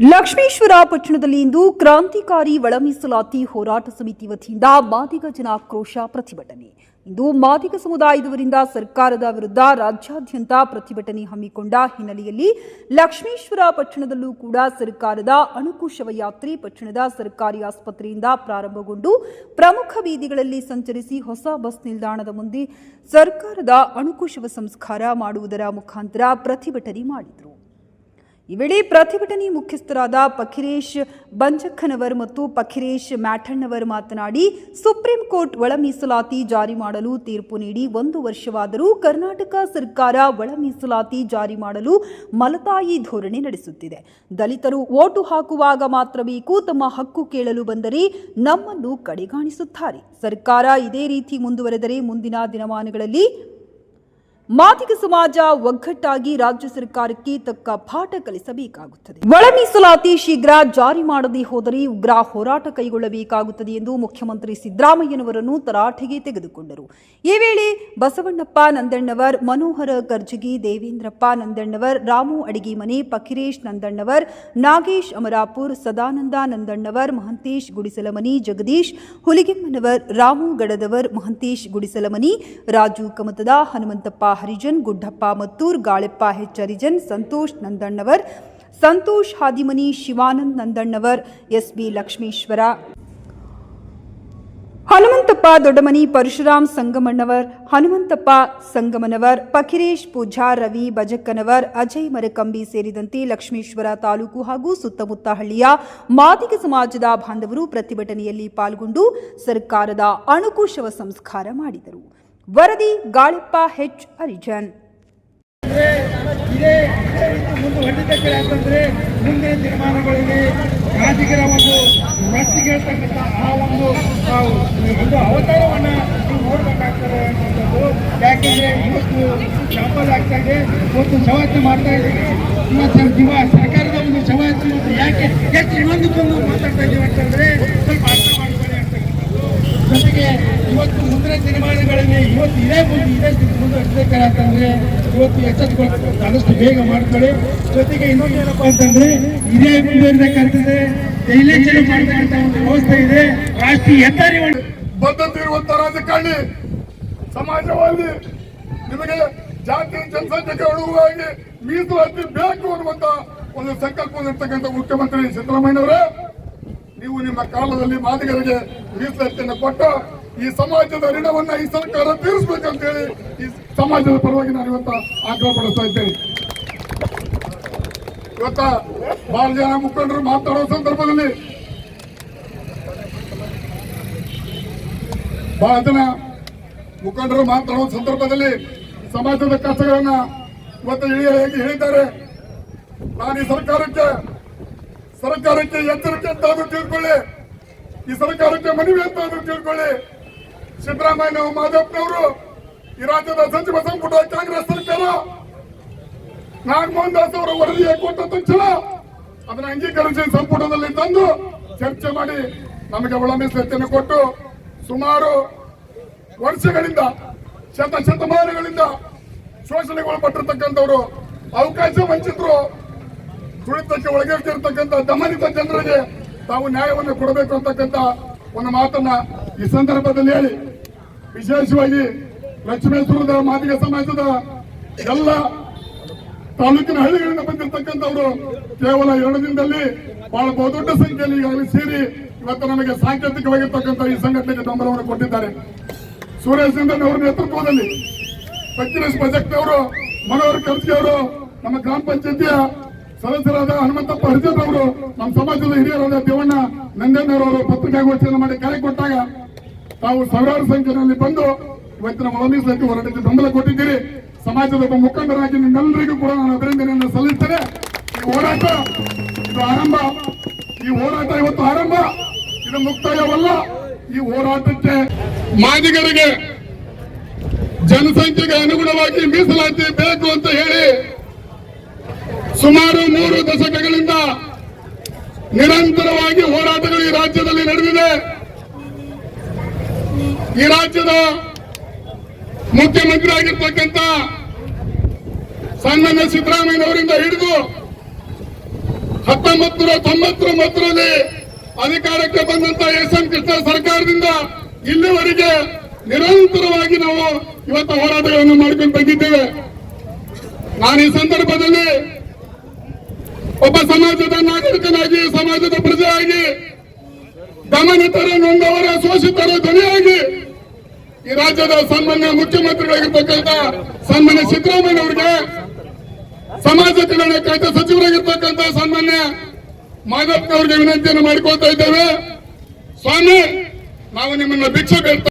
ಲಕ್ಷ್ಮೇಶ್ವರ ಪಟ್ಟಣದಲ್ಲಿ ಇಂದು ಕ್ರಾಂತಿಕಾರಿ ಒಳ ಮೀಸಲಾತಿ ಹೋರಾಟ ಸಮಿತಿ ವತಿಯಿಂದ ಮಾದಿಗ ಜನಾಕ್ರೋಶ ಪ್ರತಿಭಟನೆ. ಇಂದು ಮಾದಿಗ ಸಮುದಾಯದವರಿಂದ ಸರ್ಕಾರದ ವಿರುದ್ಧ ರಾಜ್ಯಾದ್ಯಂತ ಪ್ರತಿಭಟನೆ ಹಮ್ಮಿಕೊಂಡ ಹಿನ್ನೆಲೆಯಲ್ಲಿ ಲಕ್ಷ್ಮೀಶ್ವರ ಪಟ್ಟಣದಲ್ಲೂ ಕೂಡ ಸರ್ಕಾರದ ಅಣುಕುಶವ ಯಾತ್ರೆ ಪಟ್ಟಣದ ಸರ್ಕಾರಿ ಆಸ್ಪತ್ರೆಯಿಂದ ಪ್ರಾರಂಭಗೊಂಡು ಪ್ರಮುಖ ಬೀದಿಗಳಲ್ಲಿ ಸಂಚರಿಸಿ ಹೊಸ ಬಸ್ ನಿಲ್ದಾಣದ ಮುಂದೆ ಸರ್ಕಾರದ ಅಣುಕುಶವ ಸಂಸ್ಕಾರ ಮಾಡುವುದರ ಮುಖಾಂತರ ಪ್ರತಿಭಟನೆ ಮಾಡಿದರು. ಈ ವೇಳೆ ಪ್ರತಿಭಟನೆ ಮುಖ್ಯಸ್ಥರಾದ ಪಖಿರೇಶ್ ಬಂಜಕ್ಕನವರ್ ಮತ್ತು ಪಖಿರೇಶ್ ಮ್ಯಾಠಣ್ಣವರ್ ಮಾತನಾಡಿ, ಸುಪ್ರೀಂ ಕೋರ್ಟ್ ಒಳ ಮೀಸಲಾತಿ ಜಾರಿ ಮಾಡಲು ತೀರ್ಪು ನೀಡಿ ಒಂದು ವರ್ಷವಾದರೂ ಕರ್ನಾಟಕ ಸರ್ಕಾರ ಒಳ ಮೀಸಲಾತಿ ಜಾರಿ ಮಾಡಲು ಮಲತಾಯಿ ಧೋರಣೆ ನಡೆಸುತ್ತಿದೆ. ದಲಿತರು ಓಟು ಹಾಕುವಾಗ ಮಾತ್ರ ಬೇಕು, ತಮ್ಮ ಹಕ್ಕು ಕೇಳಲು ಬಂದರೆ ನಮ್ಮನ್ನು ಕಡೆಗಾಣಿಸುತ್ತಾರೆ. ಸರ್ಕಾರ ಇದೇ ರೀತಿ ಮುಂದುವರೆದರೆ ಮುಂದಿನ ದಿನಮಾನಗಳಲ್ಲಿ ಮಾದಿಗ ಸಮಾಜ ಒಗ್ಗಟ್ಟಾಗಿ ರಾಜ್ಯ ಸರ್ಕಾರಕ್ಕೆ ತಕ್ಕ ಪಾಠ ಕಲಿಸಬೇಕಾಗುತ್ತದೆ. ಒಳ ಮೀಸಲಾತಿ ಶೀಘ್ರ ಜಾರಿ ಮಾಡದೇ ಹೋದರೆ ಉಗ್ರ ಹೋರಾಟ ಕೈಗೊಳ್ಳಬೇಕಾಗುತ್ತದೆ ಎಂದು ಮುಖ್ಯಮಂತ್ರಿ ಸಿದ್ದರಾಮಯ್ಯನವರನ್ನು ತರಾಟೆಗೆ ತೆಗೆದುಕೊಂಡರು. ಈ ವೇಳೆ ಬಸವಣ್ಣಪ್ಪ ನಂದಣ್ಣವರ್, ಮನೋಹರ Karjagi, Devendrappa Nandannavar, Ramu ಅಡಿಗೆಮನೆ ಪಕಿರೇಶ್ Nandannavar, Nagesh Amarapur, Sadananda Nandannavar, Mahantesh ಗುಡಿಸಲಮನಿ, Jagadish ಹುಲಿಗೆಮ್ಮನವರ್, Ramu ಗಡದವರ್, Mahantesh Gudisalamani, Raju Kamatada, Hanumanthappa Harijan, Guddappa Mattur, Galeppa H Harijan Santosh Nandannavar, Santosh Hadimani, Shivanand Nandannavar S B Lakshmeshwar. Hanumanthappa Doddamani, Parashuram Sangamannavar, Hanumanthappa Sangamanavar, Fakiresh Pooja, Ravi Bajakkanavar Ajay Marakambi ಸೇರಿದಂತೆ ಲಕ್ಷ್ಮೇಶ್ವರ ತಾಲೂಕು ಹಾಗೂ ಸುತ್ತಮುತ್ತ ಹಳ್ಳಿಯ ಮಾದಿಗ ಸಮಾಜದ ಬಾಂಧವರು ಪ್ರತಿಭಟನೆಯಲ್ಲಿ ಪಾಲ್ಗೊಂಡು ಸರ್ಕಾರದ ಅಣುಕು ಶವ ಸಂಸ್ಕಾರ ಮಾಡಿದರು. ವರದಿ ಗಾಳಿಪ್ಪ ಹೆಚ್ ಹರಿಜನ್. ಇದೇ ಯಾಕಂದ್ರೆ ಮುಂದಿನ ರಾಜಕೀಯ ಒಂದು ಆ ಒಂದು ನೋಡ್ಬೇಕಾಗ್ತದೆ ಯಾಕೆಂದ್ರೆ ಇದೆ ಮಾಡ್ತಾ ಇದ್ದೀವಿ ಸರ್ಕಾರದ ಒಂದು ಇವತ್ತು ಯಾಕೆ ಹೆಚ್ಚು ಇನ್ನೊಂದಕ್ಕೊಂದು ಮಾತಾಡ್ತಾ ಇದ್ದೀವಿ ಅಂತಂದ್ರೆ ಸ್ವಲ್ಪ ಜೊತೆಗೆ ಇವತ್ತು ಮುಂದಿನ ದಿನಮಾನಗಳಲ್ಲಿ ಇವತ್ತು ಇದೇ ಮುಂದೆ ಇದೇ ಮುಂದುವರಿಸಬೇಕು ಅಂತಂದ್ರೆ ಇವತ್ತು ಎಚ್ಚೆತ್ತುಕೊಳ್ಬೇಕು ಆದಷ್ಟು ಬೇಗ ಮಾಡ್ಕೊಳ್ಳಿ. ಜೊತೆಗೆ ಇನ್ನೊಂದು ಏನಪ್ಪಾ ಅಂತಂದ್ರೆ ಇದೇ ಮುಂದುವರಿಬೇಕಾಗ್ತದೆ ಇಲೆಕ್ಷನ್ ಮಾಡ್ತಕ್ಕಂಥ ಒಂದು ವ್ಯವಸ್ಥೆ ಇದೆ. ರಾಷ್ಟ್ರೀಯ ಹೆದ್ದಾರಿ ಬದ್ಧತೆ ರಾಜಕಾರಣಿ ಸಮಾಜವಾದಿ ನಿಮಗೆ ಜಾತಿ, ಜನಸಂಖ್ಯೆಗೆ ಅನುಗುಣವಾಗಿ ಮೀಸಲಾತಿ ಬೇಕು ಅನ್ನುವಂತ ಒಂದು ಸಂಕಲ್ಪ ಇರ್ತಕ್ಕಂಥ ಮುಖ್ಯಮಂತ್ರಿ ಸಿದ್ದರಾಮಯ್ಯನವರೇ ನೀವು ನಿಮ್ಮ ಕಾಲದಲ್ಲಿ ಮಾದಿಗರಿಗೆ ಮೀಸಲಾತಿಯನ್ನು ಕೊಟ್ಟು ಈ ಸಮಾಜದ ಋಣವನ್ನ ಈ ಸರ್ಕಾರ ತೀರಿಸಬೇಕಂತ ಹೇಳಿ ಈ ಸಮಾಜದ ಪರವಾಗಿ ನಾನು ಇವತ್ತ ಆಗ್ರಹ ಪಡಿಸ್ತಾ ಇದ್ದೇನೆ. ಇವತ್ತ ಬಹಳ ಜನ ಮುಖಂಡರು ಮಾತಾಡೋ ಸಂದರ್ಭದಲ್ಲಿ ಬಹಳ ಜನ ಮುಖಂಡರು ಮಾತಾಡೋ ಸಂದರ್ಭದಲ್ಲಿ ಸಮಾಜದ ಕಷ್ಟಗಳನ್ನ ಇವತ್ತು ಇಳಿಯಾಗಿ ಹೇಳಿದ್ದಾರೆ? ನಾನು ಈ ಸರ್ಕಾರಕ್ಕೆ ಸರ್ಕಾರಕ್ಕೆ ಎಚ್ಚರಿಕೆ ಅಂತಾದ್ರೂ ತಿಳ್ಕೊಳ್ಳಿ. ಈ ಸರ್ಕಾರಕ್ಕೆ ಮನವಿ ಅಂತಾದ್ರೂ ತಿಳ್ಕೊಳ್ಳಿ. ಸಿದ್ದರಾಮಯ್ಯ ಮಾಧವನವರು ಈ ರಾಜ್ಯದ ಸಚಿವ ಸಂಪುಟ ಕಾಂಗ್ರೆಸ್ ಸರ್ಕಾರ, ನಾಗಮೋಹನ್ ದಾಸ್ ಅವರ ವರದಿ ಕೊಟ್ಟ ತಕ್ಷಣ ಅದನ್ನ ಅಂಗೀಕರಿಸಿ ಸಂಪುಟದಲ್ಲಿ ತಂದು ಚರ್ಚೆ ಮಾಡಿ ನಮಗೆ ಒಳ ಮೀಸಲಾತಿಯನ್ನು ಕೊಟ್ಟು ಸುಮಾರು ವರ್ಷಗಳಿಂದ, ಶತ ಶತಮಾನಗಳಿಂದ ಶೋಷಣೆಗೊಳಪಟ್ಟಿರ್ತಕ್ಕಂಥವ್ರು, ಅವಕಾಶ ವಂಚಿತರು ತುಳಿತಕ್ಕೆ ಒಳಗಾಗ್ತಿರ್ತಕ್ಕಂಥ ದಮನಿತ ಜನರಿಗೆ ತಾವು ನ್ಯಾಯವನ್ನು ಕೊಡಬೇಕು ಅಂತಕ್ಕಂಥ ಒಂದು ಮಾತನ್ನ ಈ ಸಂದರ್ಭದಲ್ಲಿ ಹೇಳಿ. ವಿಶೇಷವಾಗಿ ಲಕ್ಷ್ಮೇಶ್ವರದ ಮಾದಿಗ ಸಮಾಜದ ಎಲ್ಲ ತಾಲೂಕಿನ ಹಳ್ಳಿಗಳಿಂದ ಬಂದಿರತಕ್ಕಂಥವರು ಕೇವಲ ಎರಡು ದಿನದಲ್ಲಿ ಬಹಳ ಬಹುದೊಡ್ಡ ಸಂಖ್ಯೆಯಲ್ಲಿ ಈಗಾಗಲೇ ಸೇರಿ ಇವತ್ತು ನಮಗೆ ಸಾಂಕೇತಿಕವಾಗಿರ್ತಕ್ಕಂಥ ಈ ಸಂಘಟನೆಗೆ ಬೆಂಬಲವನ್ನು ಕೊಟ್ಟಿದ್ದಾರೆ. ಸುರೇಶ್ ಚಂದ್ರನ್ ಅವರ ನೇತೃತ್ವದಲ್ಲಿ ಬಜೆಕ್ಟ್ ಅವರು ಮನೋಹರ್ ಕರ್ಜಿ ಅವರು ನಮ್ಮ ಗ್ರಾಮ ಪಂಚಾಯತಿಯ ಸದಸ್ಯರಾದ ಹನುಮಂತಪ್ಪ ಹರಿಜನ್ ಅವರು ನಮ್ಮ ಸಮಾಜದ ಹಿರಿಯರಾದ ದೇವಣ್ಣ ನಂದಣ್ಣವರು ಪತ್ರಿಕಾಗೋಷ್ಠಿಯನ್ನು ಮಾಡಿ ಕರೆ ಕೊಟ್ಟಾಗ ತಾವು ಸಾವಿರಾರು ಸಂಖ್ಯೆಯಲ್ಲಿ ಬಂದು ಇವತ್ತಿನ ಮೀಸಲಾತಿ ಹೋರಾಟಕ್ಕೆ ಬೆಂಬಲ ಕೊಟ್ಟಿದ್ದೀರಿ. ಸಮಾಜದ ಒಬ್ಬ ಮುಖಂಡರಾಗಿ ನಿಮ್ಮೆಲ್ಲರಿಗೂ ಕೂಡ ನಾನು ಅಭಿನಂದನೆಯನ್ನು ಸಲ್ಲಿಸ್ತೇನೆ. ಈ ಹೋರಾಟ, ಇದು ಆರಂಭ. ಈ ಹೋರಾಟ ಇವತ್ತು ಆರಂಭ. ಇದು ಮುಕ್ತಾಯವಲ್ಲ. ಈ ಹೋರಾಟಕ್ಕೆ ಮಾದಿಗರಿಗೆ ಜನಸಂಖ್ಯೆಗೆ ಅನುಗುಣವಾಗಿ ಮೀಸಲಾತಿ ಬೇಕು ಅಂತ ಹೇಳಿ ಸುಮಾರು ಮೂರು ದಶಕಗಳಿಂದ ನಿರಂತರವಾಗಿ ಹೋರಾಟಗಳು ಈ ರಾಜ್ಯದಲ್ಲಿ ನಡೆದಿದೆ. ಈ ರಾಜ್ಯದ ಮುಖ್ಯಮಂತ್ರಿ ಆಗಿರ್ತಕ್ಕಂಥ ಸನ್ಮಾನ್ಯ ಸಿದ್ದರಾಮಯ್ಯನವರಿಂದ ಹಿಡಿದು ಹತ್ತೊಂಬತ್ತು ನೂರ ತೊಂಬತ್ತೊಂಬತ್ತರಲ್ಲಿ ಅಧಿಕಾರಕ್ಕೆ ಬಂದಂತ ಎಸ್ ಎಂ ಕೃಷ್ಣ ಸರ್ಕಾರದಿಂದ ಇಲ್ಲಿವರೆಗೆ ನಿರಂತರವಾಗಿ ನಾವು ಇವತ್ತು ಹೋರಾಟಗಳನ್ನು ಮಾಡ್ಕೊಂಡು ಬಂದಿದ್ದೇವೆ. ನಾನು ಈ ಸಂದರ್ಭದಲ್ಲಿ ಒಬ್ಬ ಸಮಾಜದ ನಾಗರಿಕನಾಗಿ, ಸಮಾಜದ ಪ್ರಜೆಯಾಗಿ ದಮನಿತರ ನೊಂದವರ ಶೋಷಿತರ ಧ್ವನಿಯಾಗಿ ಈ ರಾಜ್ಯದ ಸನ್ಮಾನ್ಯ ಮುಖ್ಯಮಂತ್ರಿಗಳಾಗಿರ್ತಕ್ಕಂಥ ಸನ್ಮಾನ್ಯ ಸಿದ್ದರಾಮಯ್ಯ ಅವರಿಗೆ, ಸಮಾಜ ಕಲ್ಯಾಣ ಖಾತೆ ಸಚಿವರಾಗಿರ್ತಕ್ಕಂಥ ಸನ್ಮಾನ್ಯ ಮಾಧವ್ ಅವರಿಗೆ ವಿನಂತಿಯನ್ನು ಮಾಡಿಕೊಳ್ತಾ ಇದ್ದೇವೆ. ಸ್ವಾಮಿ, ನಾವು ನಿಮ್ಮನ್ನ ಭಿಕ್ಷೆ ಬೇಡ್ತಾ